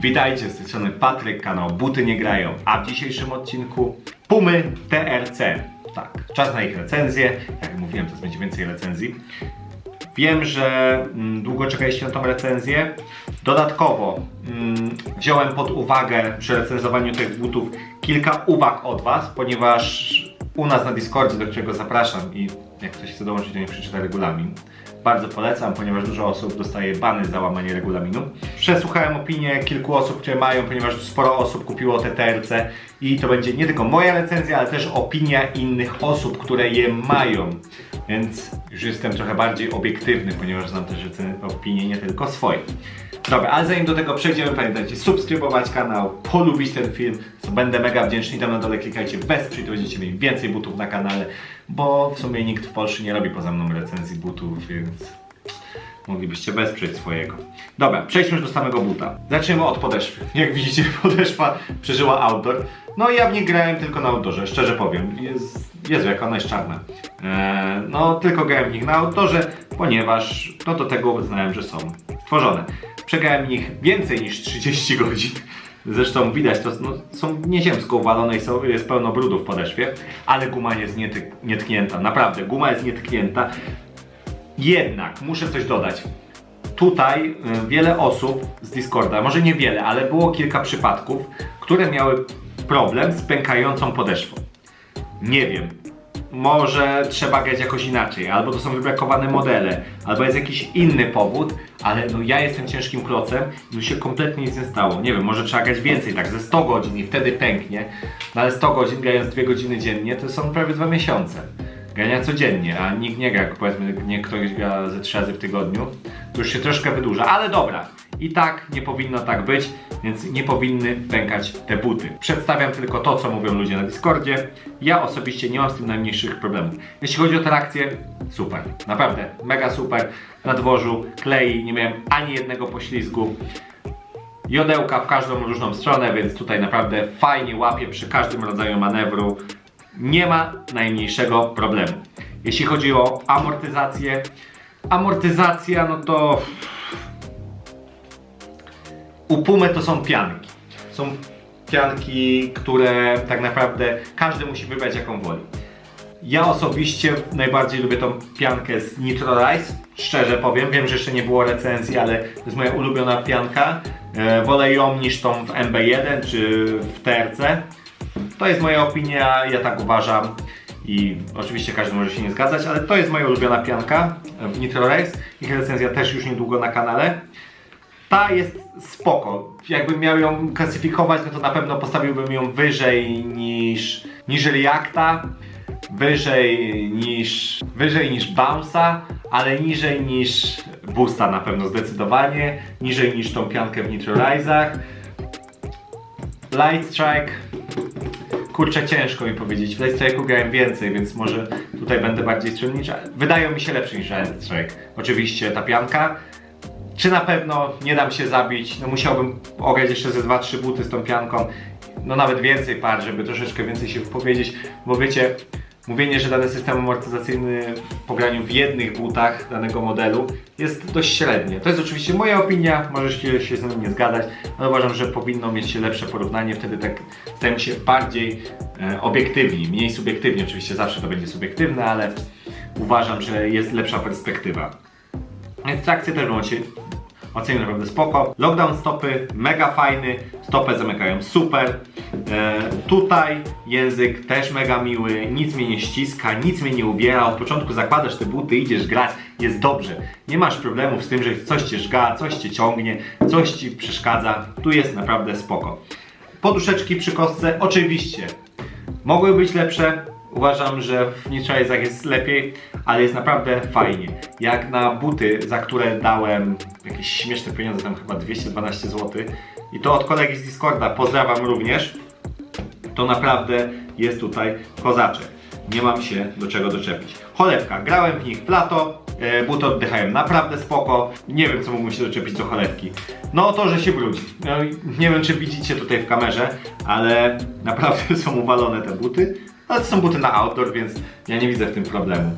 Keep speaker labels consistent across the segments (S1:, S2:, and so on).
S1: Witajcie, z tej strony Patryk, kanał Buty Nie Grają, a w dzisiejszym odcinku Pumy TRC. Tak, czas na ich recenzję. Jak mówiłem, to będzie więcej recenzji. Wiem, że mm, długo czekaliście na tą recenzję. Dodatkowo mm, wziąłem pod uwagę przy recenzowaniu tych butów kilka uwag od Was, ponieważ u nas na Discordzie, do którego zapraszam i jak ktoś chce dołączyć, to nie przeczyta regulamin. Bardzo polecam, ponieważ dużo osób dostaje bany za łamanie regulaminu. Przesłuchałem opinię kilku osób, które mają, ponieważ sporo osób kupiło te TRC i to będzie nie tylko moja recenzja, ale też opinia innych osób, które je mają. Więc już jestem trochę bardziej obiektywny, ponieważ znam też opinie nie tylko swoje. Dobra, ale zanim do tego przejdziemy, pamiętajcie subskrybować kanał, polubić ten film, co będę mega wdzięczny i tam na dole klikajcie wesprzyj, to będziecie mieli więcej butów na kanale, bo w sumie nikt w Polsce nie robi poza mną recenzji butów, więc moglibyście wesprzeć swojego. Dobra, przejdźmy już do samego buta. Zaczniemy od podeszwy. Jak widzicie, podeszwa przeżyła outdoor. No ja w nie grałem tylko na outdoorze, szczerze powiem. Jest, Jezu, jak ona jest czarna. Eee, no tylko grałem w nich na outdoorze, ponieważ no do tego uznałem, że są stworzone. Przegrałem w nich więcej niż 30 godzin. Zresztą widać, to no, są nieziemsko uwalone i są, jest pełno brudu w podeszwie, ale guma jest niety, nietknięta. Naprawdę, guma jest nietknięta. Jednak muszę coś dodać. Tutaj y, wiele osób z Discorda, może nie wiele, ale było kilka przypadków, które miały problem z pękającą podeszwą. Nie wiem. Może trzeba grać jakoś inaczej, albo to są wybrakowane modele, albo jest jakiś inny powód, ale no ja jestem ciężkim klocem i mi się kompletnie nic nie stało. Nie wiem, może trzeba grać więcej, tak ze 100 godzin i wtedy pęknie, no ale 100 godzin grając 2 godziny dziennie to są prawie 2 miesiące. Grania codziennie, a nikt nie gra, powiedzmy, nie ktoś gra ze 3 razy w tygodniu, to już się troszkę wydłuża, ale dobra. I tak nie powinno tak być, więc nie powinny pękać te buty. Przedstawiam tylko to, co mówią ludzie na Discordzie. Ja osobiście nie mam z tym najmniejszych problemów. Jeśli chodzi o trakcję, super. Naprawdę, mega super. Na dworzu klei, nie miałem ani jednego poślizgu. Jodełka w każdą różną stronę, więc tutaj naprawdę fajnie łapie przy każdym rodzaju manewru. Nie ma najmniejszego problemu. Jeśli chodzi o amortyzację, amortyzacja, no to u Pumy to są pianki. Są pianki, które tak naprawdę każdy musi wybrać jaką woli. Ja osobiście najbardziej lubię tą piankę z Nitro Rise, szczerze powiem. Wiem, że jeszcze nie było recenzji, ale to jest moja ulubiona pianka. E, wolę ją niż tą w MB1 czy w TRC. To jest moja opinia, ja tak uważam. I oczywiście każdy może się nie zgadzać, ale to jest moja ulubiona pianka w Nitro Race. Ich recenzja też już niedługo na kanale. Ta jest spoko. Jakbym miał ją klasyfikować, no to na pewno postawiłbym ją wyżej niż, niż Reacta, wyżej niż, wyżej niż Bounce'a, ale niżej niż Boosta na pewno zdecydowanie, niżej niż tą piankę w Nitro Rise'ach. Light Strike Kurczę, ciężko mi powiedzieć. W Light Strike'u grałem więcej, więc może tutaj będę bardziej stronnicza. Wydają mi się lepszy niż Light Strike. Oczywiście ta pianka. Czy na pewno nie dam się zabić? No musiałbym ograć jeszcze ze 2-3 buty z tą pianką. No nawet więcej par, żeby troszeczkę więcej się wypowiedzieć, bo wiecie, mówienie, że dany system amortyzacyjny po graniu w jednych butach danego modelu jest dość średnie. To jest oczywiście moja opinia, możecie się z nią nie zgadzać, ale uważam, że powinno mieć się lepsze porównanie, wtedy tak stajemy się bardziej e, obiektywni, mniej subiektywni, oczywiście zawsze to będzie subiektywne, ale uważam, że jest lepsza perspektywa. Więc trakcję też ocenił naprawdę spoko. Lockdown stopy, mega fajny, stopę zamykają super. E, tutaj język też mega miły, nic mnie nie ściska, nic mnie nie ubiera. Od początku zakładasz te buty, idziesz grać, jest dobrze. Nie masz problemów z tym, że coś cię żga, coś cię ciągnie, coś ci przeszkadza. Tu jest naprawdę spoko. Poduszeczki przy kostce, oczywiście. Mogły być lepsze, Uważam, że w Nitrajzach jest lepiej, ale jest naprawdę fajnie. Jak na buty, za które dałem jakieś śmieszne pieniądze, tam chyba 212 zł i to od kolegi z Discorda, pozdrawiam również, to naprawdę jest tutaj kozaczek. Nie mam się do czego doczepić. Cholewka, grałem w nich w lato, e, buty oddychają naprawdę spoko. Nie wiem co mógłbym się doczepić do cholewki. No to, że się brudzi. No, nie wiem czy widzicie tutaj w kamerze, ale naprawdę są uwalone te buty. Ale to są buty na outdoor, więc ja nie widzę w tym problemu.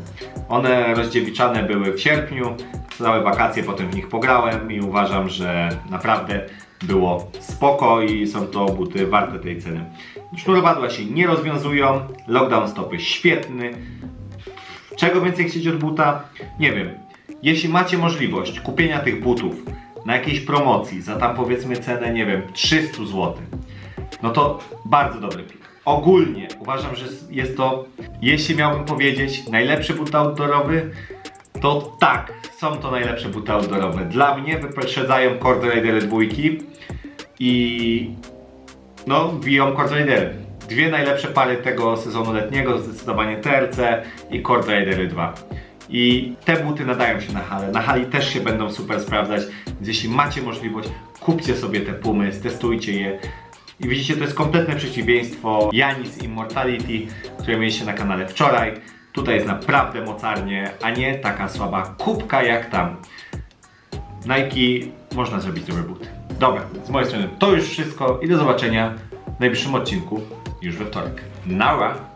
S1: One rozdziewiczane były w sierpniu, całe wakacje potem w nich pograłem i uważam, że naprawdę było spoko i są to buty warte tej ceny. Sznurowadła się nie rozwiązują, lockdown stopy świetny. Czego więcej chcieć od buta? Nie wiem. Jeśli macie możliwość kupienia tych butów na jakiejś promocji za tam powiedzmy cenę, nie wiem, 300 zł, no to bardzo dobry pik. Ogólnie uważam, że jest to, jeśli miałbym powiedzieć, najlepszy but outdoorowy, to tak, są to najlepsze buty outdoorowe. Dla mnie wyprzedzają Cord dwójki i no, biją Cord Ridery. Dwie najlepsze pary tego sezonu letniego, zdecydowanie TRC i Cord Ridery 2. I te buty nadają się na hale. Na hali też się będą super sprawdzać, więc jeśli macie możliwość, kupcie sobie te pumy, stestujcie je. I widzicie, to jest kompletne przeciwieństwo Janis Immortality, które mieliście na kanale wczoraj. Tutaj jest naprawdę mocarnie, a nie taka słaba kubka jak tam. Nike można zrobić dobre buty. Dobra, z mojej strony to już wszystko i do zobaczenia w najbliższym odcinku już we wtorek. Nara!